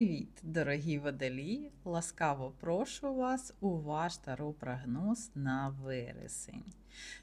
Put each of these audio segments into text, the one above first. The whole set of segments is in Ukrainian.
Привіт, дорогі водолії! Ласкаво прошу вас у ваш таро-прогноз на вересень.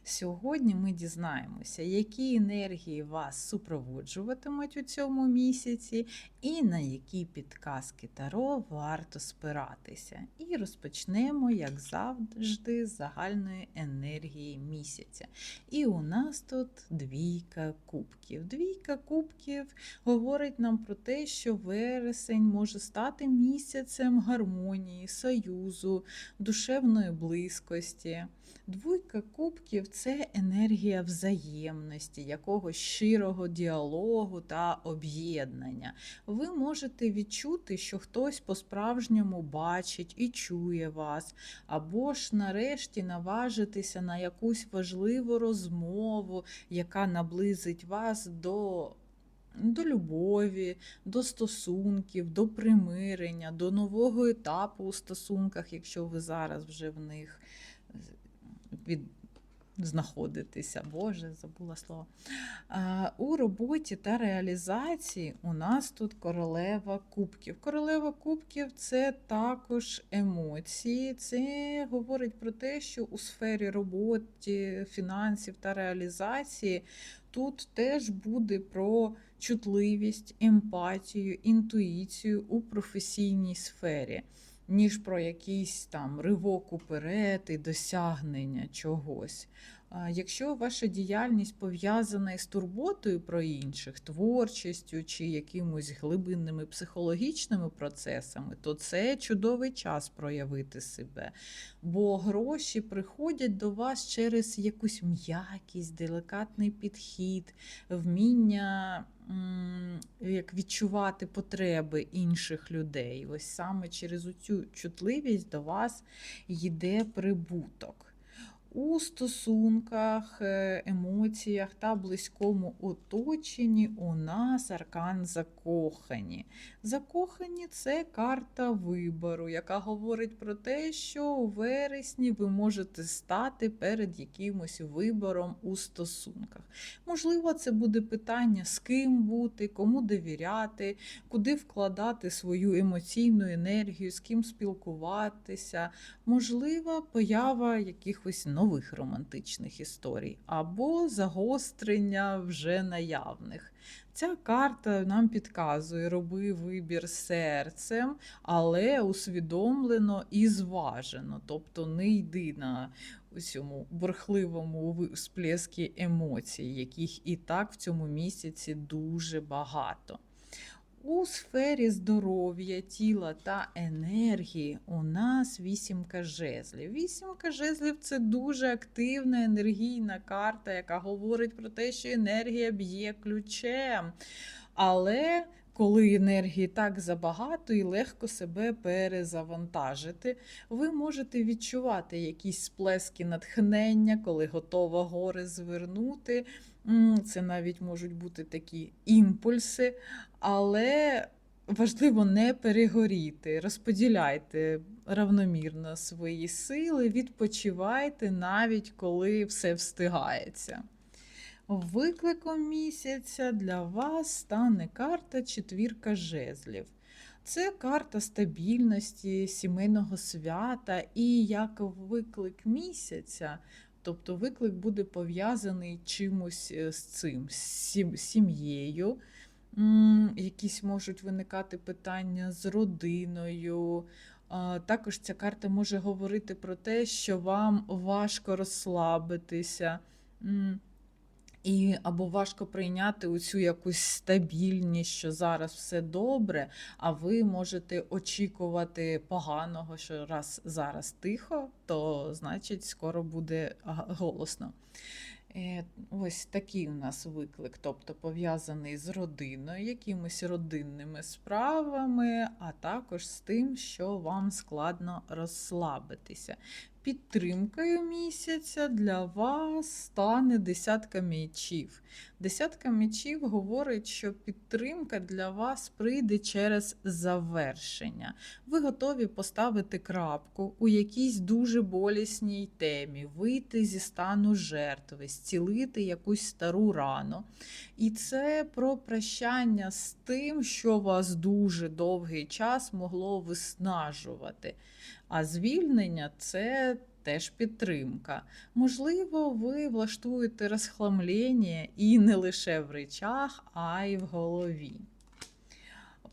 Сьогодні ми дізнаємося, які енергії вас супроводжуватимуть у цьому місяці, і на які підказки таро варто спиратися. І розпочнемо, як завжди, з загальної енергії місяця. І у нас тут двійка кубків. Двійка кубків говорить нам про те, що вересень може стати місяцем гармонії, союзу, душевної близькості. Двойка кубків це енергія взаємності, якогось щирого діалогу та об'єднання. Ви можете відчути, що хтось по-справжньому бачить і чує вас, або ж нарешті наважитися на якусь важливу розмову, яка наблизить вас до. До любові, до стосунків, до примирення, до нового етапу у стосунках, якщо ви зараз вже в них від... знаходитеся. Боже, забула слово. У роботі та реалізації у нас тут королева кубків. Королева кубків це також емоції. Це говорить про те, що у сфері роботи, фінансів та реалізації тут теж буде про чутливість, емпатію, інтуїцію у професійній сфері ніж про якийсь там ривок уперед і досягнення чогось. Якщо ваша діяльність пов'язана із турботою про інших, творчістю чи якимось глибинними психологічними процесами, то це чудовий час проявити себе. Бо гроші приходять до вас через якусь м'якість, делікатний підхід, вміння як відчувати потреби інших людей. Ось саме через цю чутливість до вас йде прибуток у стосунках, е, емоціях та близькому оточенні у нас аркан закохані. Закохані це карта вибору, яка говорить про те, що у вересні ви можете стати перед якимось вибором у стосунках. Можливо, це буде питання, з ким бути, кому довіряти, куди вкладати свою емоційну енергію, з ким спілкуватися. Можливо, поява якихось нових нових романтичних історій, або загострення вже наявних. Ця карта нам підказує, роби вибір серцем, але усвідомлено і зважено. Тобто не йди на цьому бурхливому сплескі емоцій, яких і так в цьому місяці дуже багато. У сфері здоров'я, тіла та енергії у нас вісімка жезлів. Вісімка жезлів це дуже активна енергійна карта, яка говорить про те, що енергія б'є ключем. Але коли енергії так забагато і легко себе перезавантажити, ви можете відчувати якісь сплески натхнення, коли готова гори звернути. Це навіть можуть бути такі імпульси, але важливо не перегоріти, розподіляйте равномірно свої сили, відпочивайте навіть коли все встигається. Викликом місяця для вас стане карта четвірка жезлів. Це карта стабільності, сімейного свята і як виклик місяця Тобто виклик буде пов'язаний чимось е, з цим, з сім'єю. Якісь можуть виникати питання з родиною. Також ця карта може говорити про те, що вам важко розслабитися. І або важко прийняти оцю якусь стабільність, що зараз все добре, а ви можете очікувати поганого, що раз зараз тихо, то значить скоро буде голосно. Е, ось такий у нас виклик, тобто пов'язаний з родиною, якимись родинними справами, а також з тим, що вам складно розслабитися. підтримкою місяця для вас стане десятка мечів. Десятка мечів говорить, що підтримка для вас прийде через завершення. Ви готові поставити крапку у якійсь дуже болісній темі, вийти зі стану жертви, зцілити якусь стару рану. І це про прощання з тим, що вас дуже довгий час могло виснажувати. А звільнення це теж підтримка. Можливо, ви влаштуєте розхламлення і не лише в речах, а й в голові.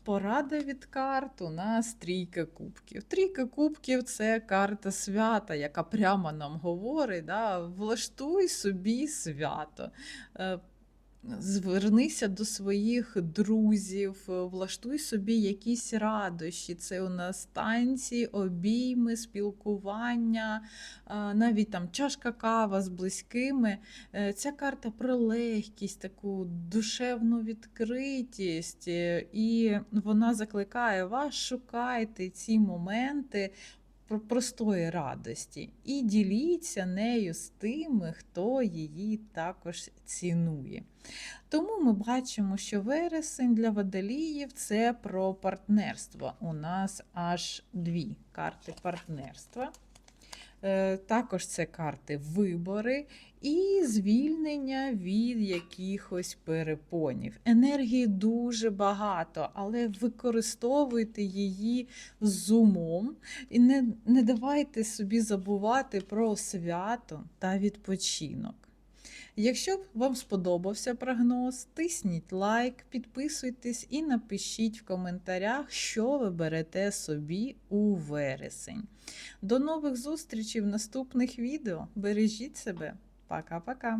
Порада від карт у нас трійка кубків. Трійка кубків це карта свята, яка прямо нам говорить: да, влаштуй собі свято. Звернися до своїх друзів, влаштуй собі якісь радощі. Це у нас танці, обійми, спілкування, навіть там чашка кава з близькими. Е, Ця карта про легкість, таку душевну відкритість, е, і вона закликає вас, шукайте ці моменти простої радості і діліться нею з тими, хто її також цінує. Тому ми бачимо, що вересень для водоліїв це про партнерство. У нас аж дві карти партнерства. Е, Також це карти вибори і звільнення від якихось перепонів. Енергії дуже багато, але використовуйте її з умом і не, не давайте собі забувати про свято та відпочинок. Якщо вам сподобався прогноз, тисніть лайк, підписуйтесь і напишіть в коментарях, що ви берете собі у вересень. До нових зустрічей в наступних відео. Бережіть себе. Пока-пока!